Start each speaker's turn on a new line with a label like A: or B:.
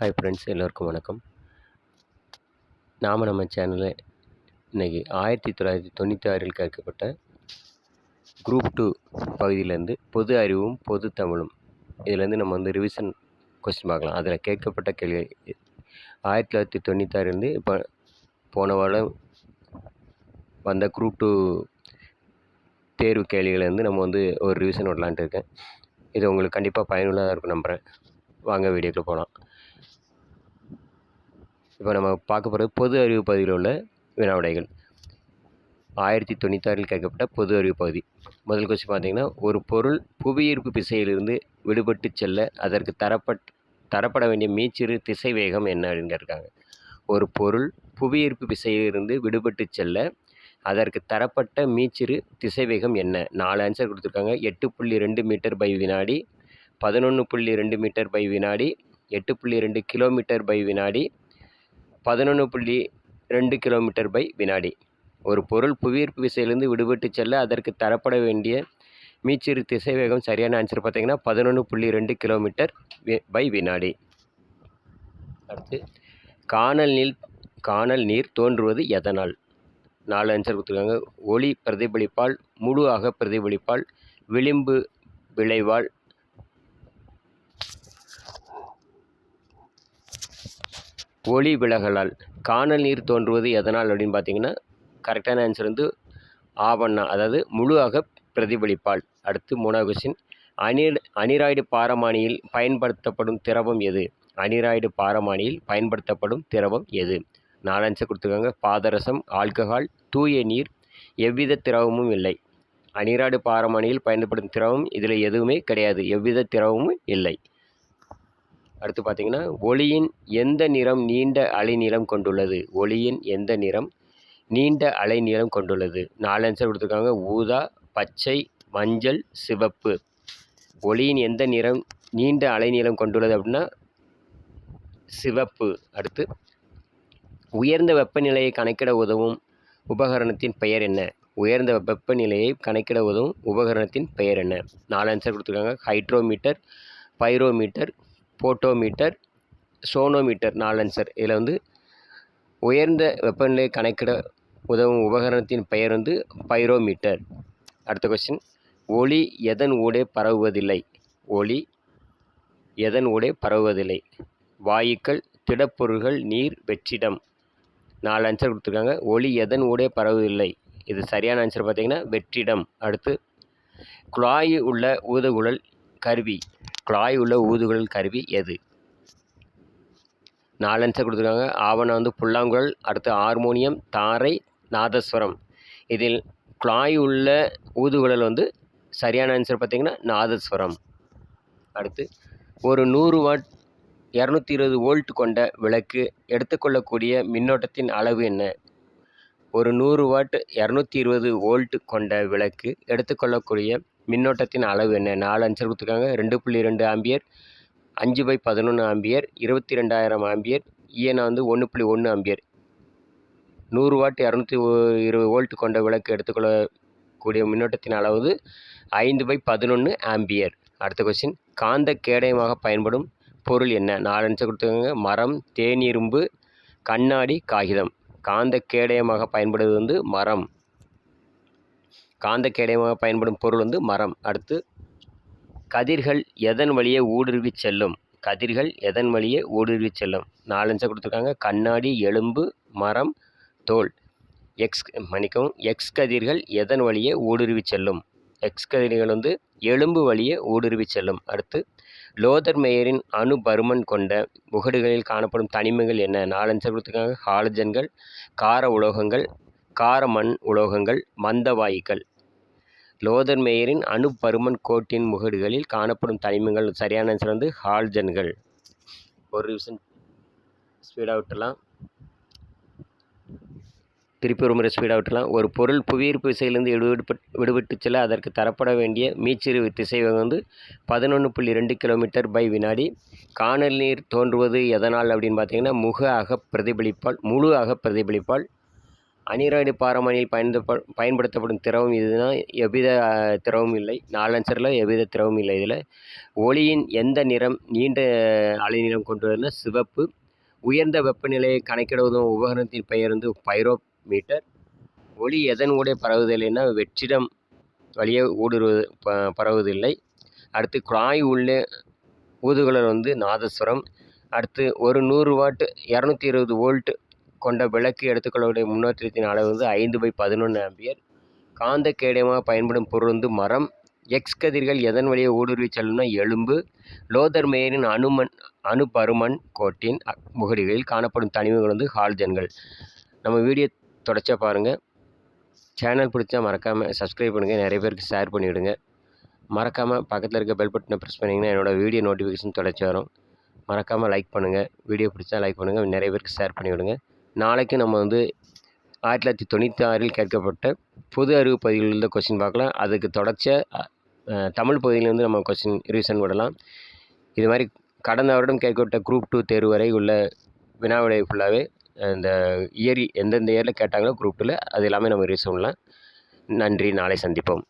A: Hi friends எல்லோருக்கும் வணக்கம். நாம் நம்ம சேனலில் இன்றைக்கி ஆயிரத்தி தொள்ளாயிரத்தி தொண்ணூற்றி ஆறில் கேட்கப்பட்ட குரூப் டூ பகுதியிலேருந்து பொது அறிவும் பொது தமிழும். இதுலேருந்து நம்ம வந்து ரிவிஷன் கொஸ்டின் பார்க்கலாம். அதில் கேட்கப்பட்ட கேள்வி ஆயிரத்தி தொள்ளாயிரத்தி தொண்ணூற்றி ஆறுலேருந்து இப்போ போன வாரம் வந்த குரூப் டூ தேர்வு கேள்விகள்லேருந்து நம்ம வந்து ஒரு ரிவிஷன் விடலான்ட்டு இருக்கேன். இது உங்களுக்கு கண்டிப்பாக பயனுள்ளதாக இருக்கும் நம்புகிறேன் வாங்க வீடியோக்குள்ளே போகலாம். இப்போ நம்ம பார்க்க போகிறது பொது அறிவு பகுதியில் உள்ள வினாவிடைகள். ஆயிரத்தி தொண்ணூத்தாறில் கேட்கப்பட்ட பொது அறிவு பகுதி. முதல் கொஸ்டின் பார்த்தீங்கன்னா ஒரு பொருள் புவியீர்ப்பு திசையிலிருந்து விடுபட்டு செல்ல அதற்கு தரப்பட் தரப்பட வேண்டிய மீச்சிறு திசை வேகம் என்ன அப்படின்னு கேட்டிருக்காங்க. ஒரு பொருள் புவியீர்ப்பு திசையிலிருந்து விடுபட்டு செல்ல அதற்கு தரப்பட்ட மீச்சிறு திசைவேகம் என்ன? நாலு ஆன்சர் கொடுத்துருக்காங்க. எட்டு புள்ளி ரெண்டு மீட்டர் பை வினாடி பதினொன்று புள்ளி ரெண்டு மீட்டர் பை வினாடி எட்டு புள்ளி ரெண்டு கிலோமீட்டர் பை வினாடி பதினொன்று புள்ளி ரெண்டு கிலோமீட்டர் பை வினாடி. ஒரு பொருள் புவியீர்ப்பு விசையிலிருந்து விடுபட்டு செல்ல அதற்கு தரப்பட வேண்டிய மீச்சிறு திசைவேகம் சரியான ஆன்சர் பார்த்தீங்கன்னா பதினொன்று புள்ளி ரெண்டு கிலோமீட்டர் பை வினாடி. அடுத்து. காணல் நீர் காணல் நீர் தோன்றுவது எதனால்? நாலு ஆன்சர் கொடுத்துருக்காங்க. ஒளி பிரதிபலிப்பால் முழு அக பிரதிபலிப்பால் விளிம்பு விளைவால் ஒளி விலகலால் காணல் நீர் தோன்றுவது எதனால் அப்படின்னு பார்த்தீங்கன்னா கரெக்டான ஆன்சர் வந்து ஆவண்ணா அதாவது முழு அக பிரதிபலிப்பால். அடுத்து மூணாவது கொஸ்டின் அனி அனிராய்டு பாரமானியில் பயன்படுத்தப்படும் திரவம் எது? அனிராய்டு பாரமானியில் பயன்படுத்தப்படும் திரவம் எது? நாலு ஆன்சர் கொடுத்துருக்காங்க. பாதரசம் ஆல்கஹால் தூய நீர் எவ்வித திரவமும் இல்லை. அனிராய்டு பாரமானியில் பயன்படும் திரவம் இதில் எதுவுமே கிடையாது. எவ்வித திரவமும் இல்லை. அடுத்து பார்த்தீங்கன்னா ஒளியின் எந்த நிறம் நீண்ட அலைநீளம் கொண்டுள்ளது? ஒளியின் எந்த நிறம் நீண்ட அலைநீளம் கொண்டுள்ளது? நாலு ஆன்சர் கொடுத்துருக்காங்க. ஊதா பச்சை மஞ்சள் சிவப்பு. ஒளியின் எந்த நிறம் நீண்ட அலைநீளம் கொண்டுள்ளது அப்படின்னா சிவப்பு. அடுத்து உயர்ந்த வெப்பநிலையை கணக்கிட உதவும் உபகரணத்தின் பெயர் என்ன? உயர்ந்த வெப்பநிலையை கணக்கிட உதவும் உபகரணத்தின் பெயர் என்ன? நாலு ஆன்சர் கொடுத்துருக்காங்க. ஹைட்ரோமீட்டர் பைரோமீட்டர் போட்டோமீட்டர் சோனோமீட்டர் நாலன்சர். இதில் வந்து உயர்ந்த வெப்பநிலை கணக்கிட உதவும் உபகரணத்தின் பெயர் வந்து பைரோமீட்டர். அடுத்த கொஸ்டின் ஒளி எதன் ஊடே பரவுவதில்லை? ஒளி எதன் ஊடே பரவுவதில்லை? வாயுக்கள் திடப்பொருள்கள் நீர் வெற்றிடம். நாலு ஆன்சர் கொடுத்துருக்காங்க. ஒளி எதன் ஊடே பரவுவதில்லை? இது சரியான ஆன்சர் பார்த்திங்கன்னா வெற்றிடம். அடுத்து குழாயு உள்ள ஊதகுழல் கருவி. குழாய் உள்ள ஊதுகுழல் கருவி எது? நாலு ஆன்சர் கொடுத்துருக்காங்க. ஆவணம் வந்து புல்லாங்குழல் அடுத்து ஹார்மோனியம் தாரை நாதஸ்வரம். இதில் குழாய் உள்ள ஊதுகுழல் வந்து சரியான ஆன்சர் பார்த்திங்கன்னா நாதஸ்வரம். அடுத்து ஒரு நூறு வாட் இரநூத்தி இருபது வோல்ட் கொண்ட விளக்கு எடுத்துக்கொள்ளக்கூடிய மின்னோட்டத்தின் அளவு என்ன? ஒரு நூறு வாட் இரநூத்தி இருபது வோல்ட் கொண்ட விளக்கு எடுத்துக்கொள்ளக்கூடிய மின்னோட்டத்தின் அளவு என்ன? நாலு ஆன்சர் கொடுத்துருக்காங்க. ரெண்டு புள்ளி ரெண்டு ஆம்பியர் அஞ்சு பை பதினொன்று ஆம்பியர் இருபத்தி ரெண்டாயிரம் ஆம்பியர் இஎனா வந்து ஒன்று புள்ளி ஒன்று ஆம்பியர். நூறு வாட் இரநூத்தி இருபது வோல்ட் கொண்ட விளக்கு எடுத்துக்கொள்ளக்கூடிய மின்னோட்டத்தின் அளவு ஐந்து பை பதினொன்று ஆம்பியர். அடுத்த கொஸ்டின் காந்த கேடயமாக பயன்படும் பொருள் என்ன? நாலு ஆன்சர் கொடுத்துருக்காங்க. மரம் தேனிரும்பு கண்ணாடி காகிதம். காந்த கேடயமாக பயன்படுவது வந்து மரம். காந்த கேடயமாக பயன்படும் பொருள் வந்து மரம். அடுத்து கதிர்கள் எதன் வழியே ஊடுருவி செல்லும்? கதிர்கள் எதன் வழியே ஊடுருவி செல்லும்? நாலஞ்சு கொடுத்துருக்காங்க. கண்ணாடி எலும்பு மரம் தோல். எக்ஸ் மன்னிக்கவும் எக்ஸ் கதிர்கள் எதன் வழியே ஊடுருவி செல்லும்? எக்ஸ் கதிர்கள் வந்து எலும்பு வழியே ஊடுருவி செல்லும். அடுத்து லோதர் மேயரின் அணு பருமன் கொண்ட முகடுகளில் காணப்படும் தனிமங்கள் என்ன? நாலஞ்சு கொடுத்துருக்காங்க. ஹாலஜன்கள் கார உலோகங்கள் கார மண் உலோகங்கள் மந்த வாயுக்கள் லோதர் மேயரின் அணு கோட்டின் முகடுகளில் காணப்படும் தனிமங்கள் சரியான ஆன்சர் வந்து ஹால்ஜன்கள் ஒரு ரிவிஷன் ஸ்பீடாக விட்டுலாம் திருப்பி ஒரு முறை ஸ்பீடாக விட்டுலாம் ஒரு பொருள் புவியீர்ப்பு விசையிலிருந்து விடுபட்டு விடுபட்டு செல்ல அதற்கு தரப்பட வேண்டிய மீச்சிறு திசைவேகம் வந்து பதினொன்று புள்ளி ரெண்டு கிலோமீட்டர் பை வினாடி. காணல் நீர் தோன்றுவது எதனால் அப்படின்னு பார்த்தீங்கன்னா முக அக பிரதிபலிப்பால் முழு அக பிரதிபலிப்பால் அனிராய்டு பாரமணியில் பயன்ப பயன்படுத்தப்படும் திரவம் இதுனால் எவ்வித அஹ், திரவமும் இல்லை. நாலஞ்சரில் எவ்வித திரவமும் இல்லை. இதில் ஒளியின் எந்த நிறம் நீண்ட அலைநீளம் கொண்டுள்ளதுன்னா சிவப்பு. உயர்ந்த வெப்பநிலையை கணக்கிட உதவும் உபகரணத்தின் பெயர் வந்து பைரோமீட்டர். ஒளி எதன் ஊடே பரவுதலைன்னா வெற்றிடம் வழியே ஊடுருவது ப பரவுவதில்லை. அடுத்து குழாய் உள்ளே ஊதுகுழல் வந்து நாதஸ்வரம். அடுத்து ஒரு நூறு வாட் இரநூத்தி இருபது வோல்ட் கொண்ட விளக்கு எடுத்துக்களுடைய முன்னேற்றத்தின் அளவு வந்து ஐந்து பை பதினொன்று ஆம்பியர். காந்த கேடயமாக பயன்படும் பொருள் வந்து மரம். எக்ஸ் கதிர்கள் எதன் வழியே ஊடுருவி செல்லும்னா எலும்பு. லோதர் மேயரின் அணுமண் அணுபருமன் கோட்டின் முகடிகளில் முகடுகளில் காணப்படும் தனிமங்கள் வந்து ஹால்ஜன்கள் நம்ம வீடியோ தொடச்சா பாருங்கள் சேனல் பிடிச்சா மறக்காமல் சப்ஸ்கிரைப் பண்ணுங்கள் நிறைய பேருக்கு ஷேர் பண்ணிவிடுங்க. மறக்காமல் பக்கத்தில் இருக்க பெல் பட்டனை ப்ரெஸ் பண்ணிங்கன்னா என்னோடய வீடியோ நோட்டிஃபிகேஷன் தொடச்சி வரும். மறக்காமல் லைக் பண்ணுங்கள் வீடியோ பிடிச்சா லைக் பண்ணுங்கள் நிறைய பேருக்கு ஷேர் பண்ணிவிடுங்க. நாளைக்கு நம்ம வந்து ஆயிரத்தி தொள்ளாயிரத்தி தொண்ணூற்றி ஆறில் கேட்கப்பட்ட பொது அறிவு பகுதியில் கொஸ்டின் பார்க்கலாம். அதுக்கு தொடர்ச்ச தமிழ் பகுதியிலேருந்து நம்ம கொஸ்டின் ரிவிஷன் விடலாம் இது மாதிரி கடந்த வருடம் கேட்கப்பட்ட குரூப் டூ தேர்வு வரை உள்ள வினா வினாவிடை ஃபுல்லாகவே இந்த இயர் எந்தெந்த இயரில் கேட்டாங்களோ குரூப் டூவில் அது எல்லாமே நம்ம ரிவிஷன் பண்ணலாம். நன்றி. நாளை சந்திப்போம்.